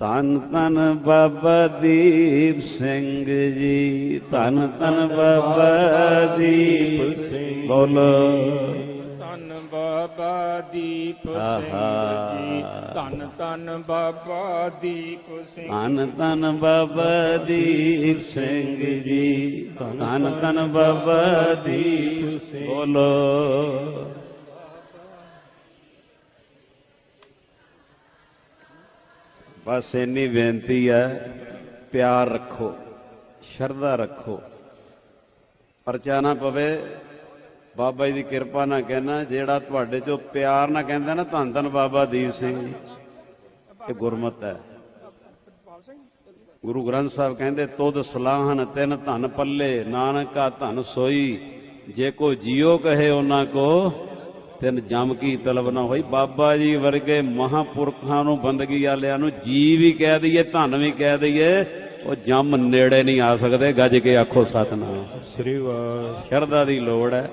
ਧੰਨ ਧੰਨ ਬਾਬਾ ਦੀਪ ਸਿੰਘ ਜੀ ਧੰਨ ਧੰਨ ਬਾਬਾ ਦੀਪ ਸਿੰਘ ਬੋਲੋ। ਧੰਨ ਬਾਬਾ ਦੀਪ ਸਿੰਘ। ਜੀ ਧੰਨ ਧੰਨ ਬਾਬਾ ਦੀਪ ਸਿੰਘ ਧੰਨ ਧੰਨ ਬਾਬਾ ਦੀਪ ਸਿੰਘ ਜੀ ਧੰਨ ਧੰਨ ਬਾਬਾ ਦੀਪ ਸਿੰਘ ਬੋਲੋ। ਬਸ ਇੰਨੀ ਬੇਨਤੀ ਹੈ, ਪਿਆਰ ਰੱਖੋ, ਸ਼ਰਧਾ ਰੱਖੋ। ਪਰਚਾ ਨਾ ਪਵੇ, ਬਾਬਾ ਜੀ ਦੀ ਕਿਰਪਾ ਨਾਲ ਕਹਿਣਾ ਜਿਹੜਾ ਤੁਹਾਡੇ ਚੋਂ ਪਿਆਰ ਨਾਲ ਕਹਿੰਦਾ ਨਾ, ਧੰਨ ਧੰਨ ਬਾਬਾ ਦੀਪ ਸਿੰਘ ਜੀ, ਇਹ ਗੁਰਮਤ ਹੈ। ਗੁਰੂ ਗ੍ਰੰਥ ਸਾਹਿਬ ਕਹਿੰਦੇ, ਤੁਧ ਸਲਾਹਨ ਤਿੰਨ ਧਨ ਪੱਲੇ, ਨਾਨਕਾ ਧਨ ਸੋਈ, ਜੇ ਕੋ ਜਿਉ ਕਹੇ ਉਹਨਾਂ ਕੋ ਤਿੰਨ ਜਮ ਕੀ ਤਲਬ ਨਾ ਹੋਈ। ਬਾਬਾ ਜੀ ਵਰਗੇ ਮਹਾਪੁਰਖਾਂ ਨੂੰ ਬੰਦਗੀ ਵਾਲਿਆਂ ਨੂੰ ਜੀ ਵੀ ਕਹਿ ਦਈਏ ਧਨ ਵੀ ਕਹਿ ਦਈਏ ਉਹ ਜਮ ਨੇੜੇ ਨਹੀਂ ਆ ਸਕਦੇ। ਗੱਜ ਕੇ ਆਖੋ ਸਤਨਾਮ। ਸ੍ਰੀ ਵਾਹਿਗੁਰੂ। ਸ਼ਰਧਾ ਦੀ ਲੋੜ ਹੈ।